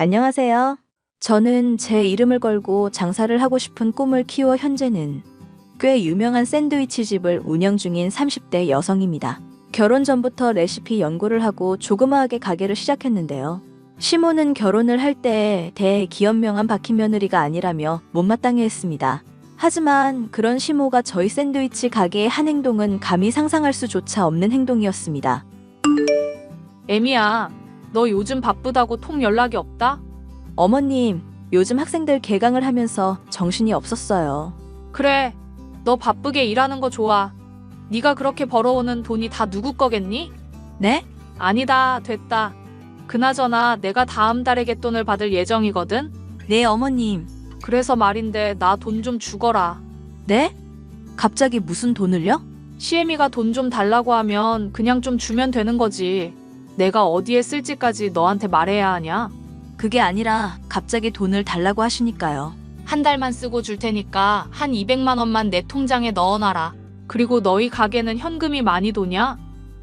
안녕하세요. 저는 제 이름을 걸고 장사를 하고 싶은 꿈을 키워 현재는 꽤 유명한 샌드위치 집을 운영 중인 30대 여성입니다. 결혼 전부터 레시피 연구를 하고 조그마하게 가게를 시작했는데요. 시모는 결혼을 할때 대기업명한 박힌 며느리가 아니라며 못마땅해 했습니다. 하지만 그런 시모가 저희 샌드위치 가게의 한 행동은 감히 상상할 수조차 없는 행동이었습니다. 에미야, 너 요즘 바쁘다고 통 연락이 없다? 어머님, 요즘 학생들 개강을 하면서 정신이 없었어요. 그래, 너 바쁘게 일하는 거 좋아. 네가 그렇게 벌어오는 돈이 다 누구 거겠니? 네? 아니다, 됐다. 그나저나 내가 다음 달에 갯돈을 받을 예정이거든? 네, 어머님. 그래서 말인데 나 돈 좀 주거라. 네? 갑자기 무슨 돈을요? 시애미가 돈 좀 달라고 하면 그냥 좀 주면 되는 거지. 내가 어디에 쓸지까지 너한테 말해야 하냐? 그게 아니라 갑자기 돈을 달라고 하시니까요. 한 달만 쓰고 줄 테니까 한 200만 원만 내 통장에 넣어놔라. 그리고 너희 가게는 현금이 많이 도냐?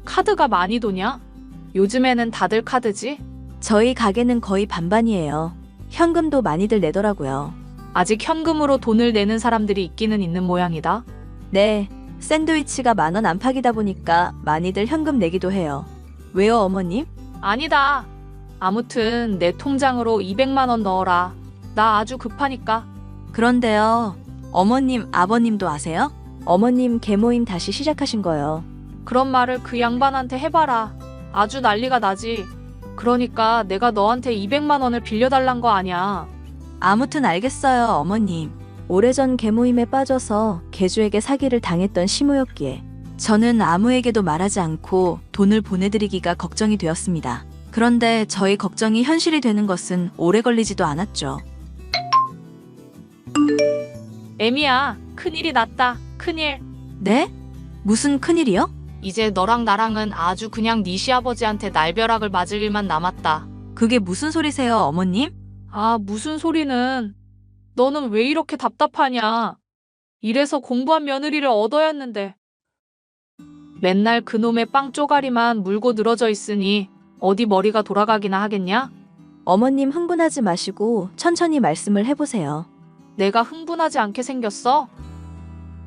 카드가 많이 도냐? 요즘에는 다들 카드지? 저희 가게는 거의 반반이에요. 현금도 많이들 내더라고요. 아직 현금으로 돈을 내는 사람들이 있기는 있는 모양이다. 네, 샌드위치가 만 원 안팎이다 보니까 많이들 현금 내기도 해요. 왜요, 어머님? 아니다. 아무튼 내 통장으로 200만 원 넣어라. 나 아주 급하니까. 그런데요, 어머님, 아버님도 아세요? 어머님 개모임 다시 시작하신 거요. 그런 말을 그 양반한테 해봐라. 아주 난리가 나지. 그러니까 내가 너한테 200만 원을 빌려달란 거 아니야. 아무튼 알겠어요, 어머님. 오래전 개모임에 빠져서 개주에게 사기를 당했던 시모였기에 저는 아무에게도 말하지 않고 돈을 보내드리기가 걱정이 되었습니다. 그런데 저희 걱정이 현실이 되는 것은 오래 걸리지도 않았죠. 에미야, 큰일이 났다. 큰일. 네? 무슨 큰일이요? 이제 너랑 나랑은 아주 그냥 네 시아버지한테 날벼락을 맞을 일만 남았다. 그게 무슨 소리세요, 어머님? 아, 무슨 소리는. 너는 왜 이렇게 답답하냐? 이래서 공부한 며느리를 얻어야 했는데. 맨날 그놈의 빵 쪼가리만 물고 늘어져 있으니 어디 머리가 돌아가기나 하겠냐? 어머님 흥분하지 마시고 천천히 말씀을 해보세요. 내가 흥분하지 않게 생겼어?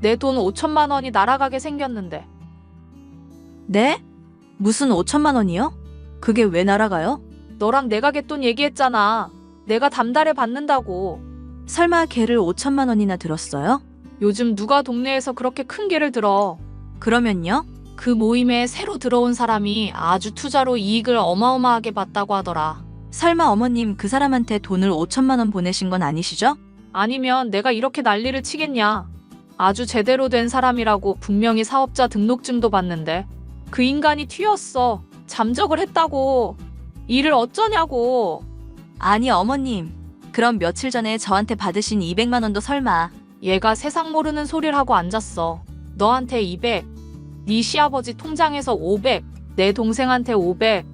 내 돈 5천만 원이 날아가게 생겼는데. 네? 무슨 5천만 원이요? 그게 왜 날아가요? 너랑 내가 갯돈 얘기했잖아. 내가 담달에 받는다고. 설마 걔를 5천만 원이나 들었어요? 요즘 누가 동네에서 그렇게 큰 개를 들어. 그러면요? 그 모임에 새로 들어온 사람이 아주 투자로 이익을 어마어마하게 봤다고 하더라. 설마 어머님 그 사람한테 돈을 5천만 원 보내신 건 아니시죠? 아니면 내가 이렇게 난리를 치겠냐. 아주 제대로 된 사람이라고 분명히 사업자 등록증도 봤는데 그 인간이 튀었어. 잠적을 했다고. 일을 어쩌냐고. 아니 어머님 그럼 며칠 전에 저한테 받으신 200만 원도 설마 얘가 세상 모르는 소리를 하고 앉았어. 너한테 200, 네 시아버지 통장에서 500, 내 동생한테 500,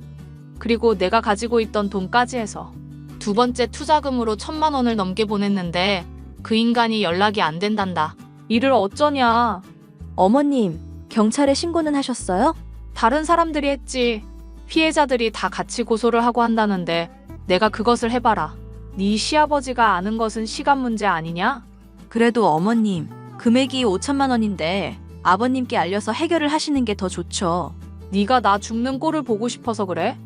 그리고 내가 가지고 있던 돈까지 해서 두 번째 투자금으로 천만 원을 넘게 보냈는데 그 인간이 연락이 안 된단다. 일을 어쩌냐. 어머님 경찰에 신고는 하셨어요? 다른 사람들이 했지. 피해자들이 다 같이 고소를 하고 한다는데 내가 그것을 해봐라. 네 시아버지가 아는 것은 시간 문제 아니냐? 그래도 어머님 금액이 5천만 원인데 아버님께 알려서 해결을 하시는 게 더 좋죠. 네가 나 죽는 꼴을 보고 싶어서 그래?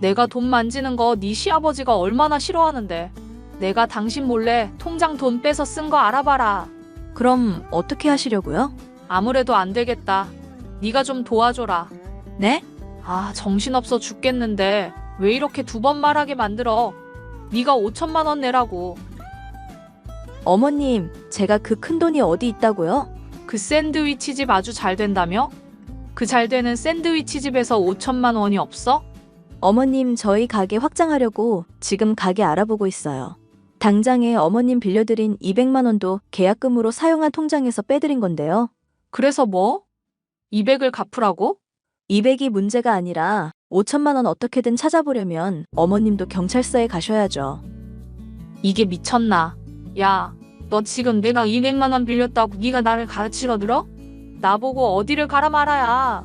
내가 돈 만지는 거 네 시아버지가 얼마나 싫어하는데. 내가 당신 몰래 통장 돈 빼서 쓴 거 알아봐라. 그럼 어떻게 하시려고요? 아무래도 안 되겠다. 네가 좀 도와줘라. 네? 아, 정신없어 죽겠는데 왜 이렇게 두 번 말하게 만들어? 네가 5천만 원 내라고. 어머님 제가 그 큰 돈이 어디 있다고요? 그 샌드위치 집 아주 잘 된다며? 그 잘 되는 샌드위치 집에서 5천만 원이 없어? 어머님 저희 가게 확장하려고 지금 가게 알아보고 있어요. 당장에 어머님 빌려드린 200만 원도 계약금으로 사용한 통장에서 빼드린 건데요. 그래서 뭐? 200을 갚으라고? 200이 문제가 아니라 5천만 원 어떻게든 찾아보려면 어머님도 경찰서에 가셔야죠. 이게 미쳤나? 야, 너 지금 내가 200만 원 빌렸다고 네가 나를 가르치러 들어? 나보고 어디를 가라 말아야.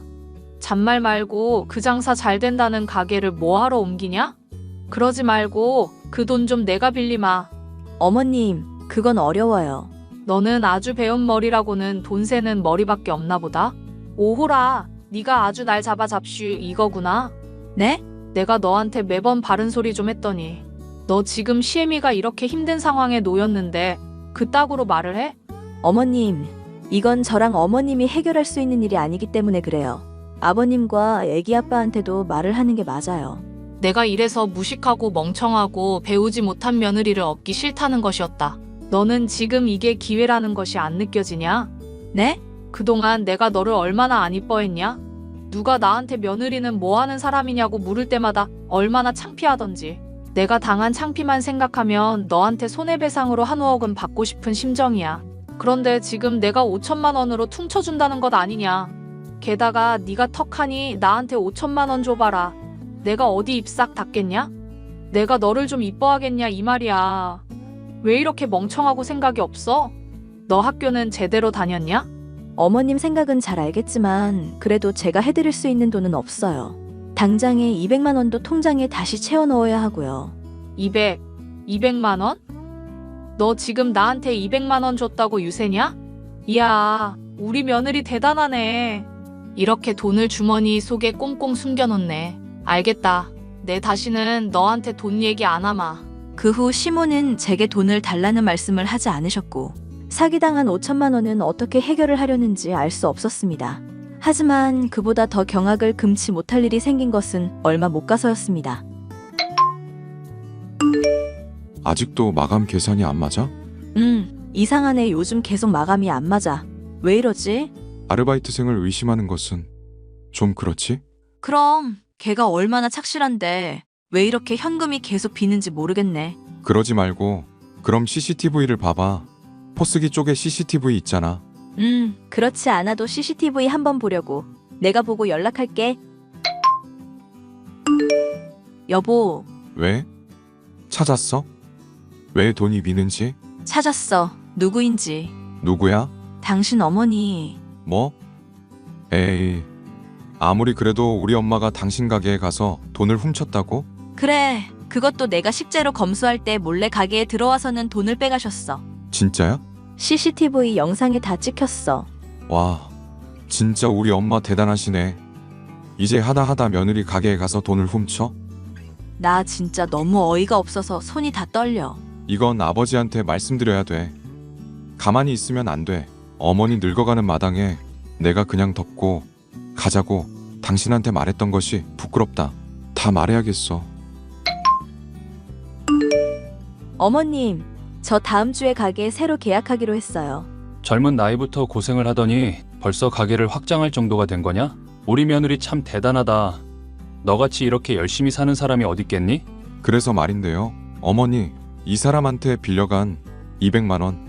잔말 말고 그 장사 잘 된다는 가게를 뭐하러 옮기냐? 그러지 말고 그 돈 좀 내가 빌리마. 어머님, 그건 어려워요. 너는 아주 배운 머리라고는 돈 세는 머리밖에 없나 보다. 오호라, 네가 아주 날 잡아 잡슈 이거구나. 네? 내가 너한테 매번 바른 소리 좀 했더니 너 지금 시애미가 이렇게 힘든 상황에 놓였는데 그따구로 말을 해? 어머님, 이건 저랑 어머님이 해결할 수 있는 일이 아니기 때문에 그래요. 아버님과 애기 아빠한테도 말을 하는 게 맞아요. 내가 이래서 무식하고 멍청하고 배우지 못한 며느리를 얻기 싫다는 것이었다. 너는 지금 이게 기회라는 것이 안 느껴지냐? 네? 그동안 내가 너를 얼마나 안 이뻐했냐? 누가 나한테 며느리는 뭐 하는 사람이냐고 물을 때마다 얼마나 창피하던지. 내가 당한 창피만 생각하면 너한테 손해배상으로 한 5억은 받고 싶은 심정이야. 그런데 지금 내가 5천만 원으로 퉁쳐준다는 것 아니냐. 게다가 네가 턱하니 나한테 5천만 원 줘봐라. 내가 어디 입싹 닦겠냐? 내가 너를 좀 이뻐하겠냐 이 말이야. 왜 이렇게 멍청하고 생각이 없어? 너 학교는 제대로 다녔냐? 어머님 생각은 잘 알겠지만 그래도 제가 해드릴 수 있는 돈은 없어요. 당장에 200만 원도 통장에 다시 채워 넣어야 하고요. 200, 200만 원? 너 지금 나한테 200만 원 줬다고 유세냐? 이야, 우리 며느리 대단하네. 이렇게 돈을 주머니 속에 꽁꽁 숨겨놓네. 알겠다. 내 다시는 너한테 돈 얘기 안 하마. 그 후 시모는 제게 돈을 달라는 말씀을 하지 않으셨고 사기당한 5천만 원은 어떻게 해결을 하려는지 알 수 없었습니다. 하지만 그보다 더 경악을 금치 못할 일이 생긴 것은 얼마 못 가서였습니다. 아직도 마감 계산이 안 맞아? 음, 이상하네. 요즘 계속 마감이 안 맞아. 왜 이러지? 아르바이트생을 의심하는 것은 좀 그렇지? 그럼 걔가 얼마나 착실한데 왜 이렇게 현금이 계속 비는지 모르겠네. 그러지 말고 그럼 CCTV를 봐봐. 포스기 쪽에 CCTV 있잖아. 음, 그렇지 않아도 CCTV 한번 보려고. 내가 보고 연락할게. 여보, 왜? 찾았어? 왜 돈이 미는지? 찾았어. 누구인지. 누구야? 당신 어머니. 뭐? 에이. 아무리 그래도 우리 엄마가 당신 가게에 가서 돈을 훔쳤다고? 그래. 그것도 내가 식재료 검수할 때 몰래 가게에 들어와서는 돈을 빼가셨어. 진짜야? CCTV 영상에 다 찍혔어. 와, 진짜 우리 엄마 대단하시네. 이제 하다 하다 며느리 가게에 가서 돈을 훔쳐? 나 진짜 너무 어이가 없어서 손이 다 떨려. 이건 아버지한테 말씀드려야 돼. 가만히 있으면 안 돼. 어머니 늙어가는 마당에 내가 그냥 덮고 가자고 당신한테 말했던 것이 부끄럽다. 다 말해야겠어. 어머님, 저 다음 주에 가게 새로 계약하기로 했어요. 젊은 나이부터 고생을 하더니 벌써 가게를 확장할 정도가 된 거냐? 우리 며느리 참 대단하다. 너같이 이렇게 열심히 사는 사람이 어딨겠니? 그래서 말인데요. 어머니, 이 사람한테 빌려간 200만 원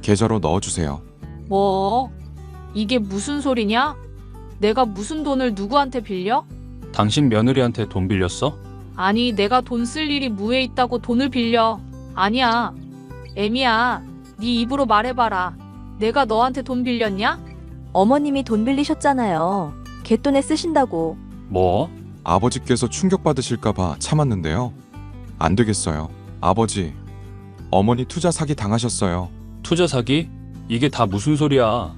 계좌로 넣어주세요. 뭐? 이게 무슨 소리냐? 내가 무슨 돈을 누구한테 빌려? 당신 며느리한테 돈 빌렸어? 아니, 내가 돈 쓸 일이 무에 있다고 돈을 빌려. 아니야. 애미야, 네 입으로 말해봐라. 내가 너한테 돈 빌렸냐? 어머님이 돈 빌리셨잖아요. 갯돈에 쓰신다고. 뭐? 아버지께서 충격받으실까봐 참았는데요. 안 되겠어요. 아버지, 어머니 투자 사기 당하셨어요. 투자 사기? 이게 다 무슨 소리야?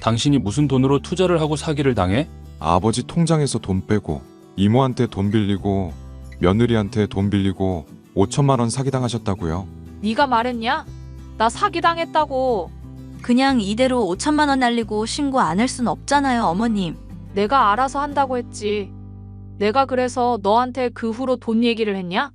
당신이 무슨 돈으로 투자를 하고 사기를 당해? 아버지 통장에서 돈 빼고 이모한테 돈 빌리고 며느리한테 돈 빌리고 5천만 원 사기 당하셨다고요. 네가 말했냐? 나 사기당했다고. 그냥 이대로 5천만 원 날리고 신고 안 할 순 없잖아요, 어머님. 내가 알아서 한다고 했지. 내가 그래서 너한테 그 후로 돈 얘기를 했냐?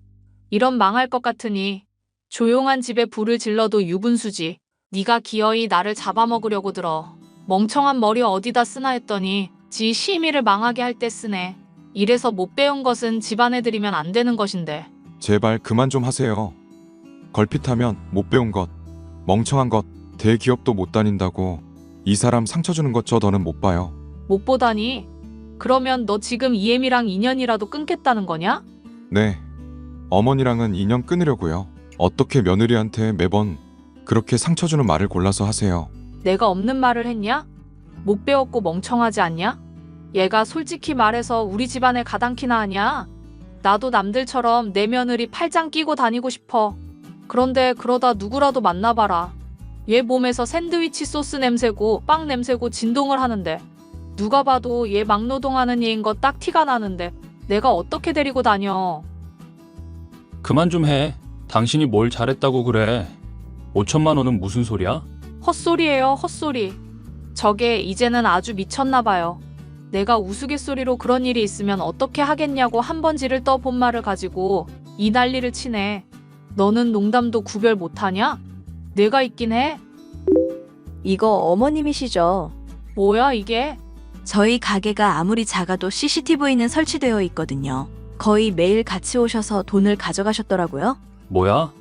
이런 망할 것 같으니 조용한 집에 불을 질러도 유분수지. 네가 기어이 나를 잡아먹으려고 들어. 멍청한 머리 어디다 쓰나 했더니 지 시미를 망하게 할 때 쓰네. 이래서 못 배운 것은 집안에 들이면 안 되는 것인데. 제발 그만 좀 하세요. 걸핏하면 못 배운 것, 멍청한 것, 대기업도 못 다닌다고 이 사람 상처 주는 것 저 더는 못 봐요. 못 보다니? 그러면 너 지금 이엠이랑 인연이라도 끊겠다는 거냐? 네. 어머니랑은 인연 끊으려고요. 어떻게 며느리한테 매번 그렇게 상처 주는 말을 골라서 하세요. 내가 없는 말을 했냐? 못 배웠고 멍청하지 않냐? 얘가 솔직히 말해서 우리 집안에 가당키나 하냐? 나도 남들처럼 내 며느리 팔짱 끼고 다니고 싶어. 그런데 그러다 누구라도 만나봐라. 얘 몸에서 샌드위치 소스 냄새고 빵 냄새고 진동을 하는데 누가 봐도 얘 막노동하는 얘인 거 딱 티가 나는데 내가 어떻게 데리고 다녀. 그만 좀 해. 당신이 뭘 잘했다고 그래. 5천만 원은 무슨 소리야? 헛소리예요, 헛소리. 저게 이제는 아주 미쳤나 봐요. 내가 우스갯소리로 그런 일이 있으면 어떻게 하겠냐고 한 번 지를 떠본 말을 가지고 이 난리를 치네. 너는 농담도 구별 못하냐? 내가 있긴 해? 이거 어머님이시죠? 뭐야 이게? 저희 가게가 아무리 작아도 CCTV는 설치되어 있거든요. 거의 매일 같이 오셔서 돈을 가져가셨더라고요. 뭐야?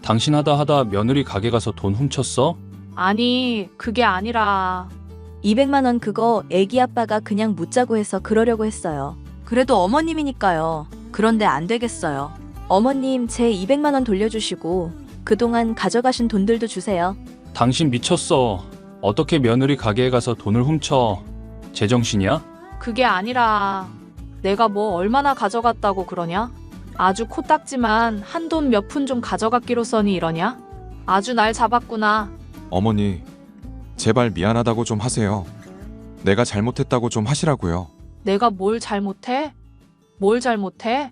당신 하다 하다 며느리 가게 가서 돈 훔쳤어? 아니, 그게 아니라 200만 원 그거 애기 아빠가 그냥 묻자고 해서 그러려고 했어요. 그래도 어머님이니까요. 그런데 안 되겠어요. 어머님 제 200만 원 돌려주시고 그동안 가져가신 돈들도 주세요. 당신 미쳤어. 어떻게 며느리 가게에 가서 돈을 훔쳐? 제정신이야? 그게 아니라 내가 뭐 얼마나 가져갔다고 그러냐? 아주 코딱지만 한 돈 몇 푼 좀 가져갔기로 써니 이러냐? 아주 날 잡았구나. 어머니, 제발 미안하다고 좀 하세요. 내가 잘못했다고 좀 하시라고요. 내가 뭘 잘못해? 뭘 잘못해?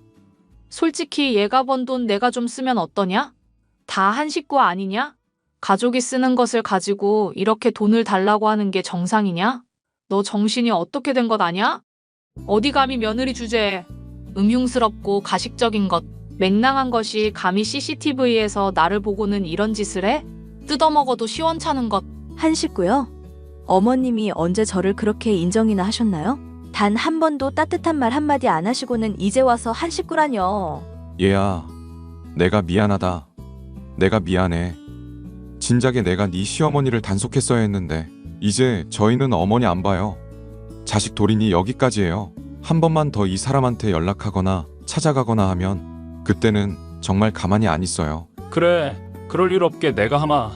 솔직히 얘가 번 돈 내가 좀 쓰면 어떠냐? 다 한 식구 아니냐? 가족이 쓰는 것을 가지고 이렇게 돈을 달라고 하는 게 정상이냐? 너 정신이 어떻게 된 것 아냐? 어디 감히 며느리 주제에 음흉스럽고 가식적인 것, 맹랑한 것이 감히 CCTV에서 나를 보고는 이런 짓을 해? 뜯어먹어도 시원찮은 것. 한 식구요? 어머님이 언제 저를 그렇게 인정이나 하셨나요? 단 한 번도 따뜻한 말 한마디 안 하시고는 이제 와서 한 식구라뇨. 얘야, 내가 미안하다. 내가 미안해. 진작에 내가 네 시어머니를 단속했어야 했는데 이제 저희는 어머니 안 봐요. 자식 돌이니 여기까지예요. 한 번만 더 이 사람한테 연락하거나 찾아가거나 하면 그때는 정말 가만히 안 있어요. 그래. 그럴 일 없게 내가 하마.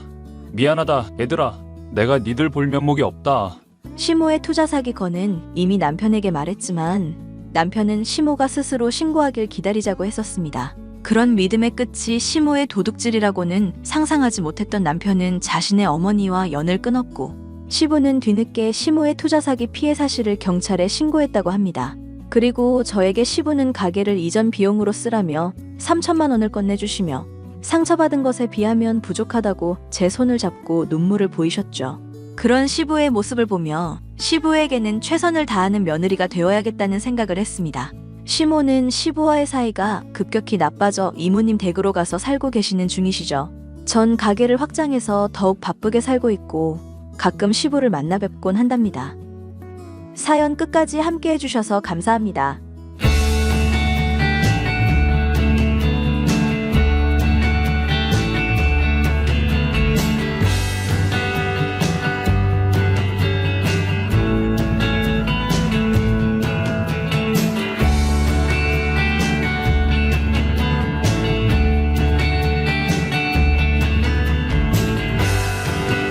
미안하다, 얘들아. 내가 니들 볼 면목이 없다. 시모의 투자 사기 건은 이미 남편에게 말했지만 남편은 시모가 스스로 신고하길 기다리자고 했었습니다. 그런 믿음의 끝이 시모의 도둑질이라고는 상상하지 못했던 남편은 자신의 어머니와 연을 끊었고 시부는 뒤늦게 시모의 투자 사기 피해 사실을 경찰에 신고했다고 합니다. 그리고 저에게 시부는 가게를 이전 비용으로 쓰라며 3천만 원을 건네주시며 상처받은 것에 비하면 부족하다고 제 손을 잡고 눈물을 보이셨죠. 그런 시부의 모습을 보며 시부에게는 최선을 다하는 며느리가 되어야겠다는 생각을 했습니다. 시모는 시부와의 사이가 급격히 나빠져 이모님 댁으로 가서 살고 계시는 중이시죠. 전 가게를 확장해서 더욱 바쁘게 살고 있고 가끔 시부를 만나 뵙곤 한답니다. 사연 끝까지 함께 해주셔서 감사합니다.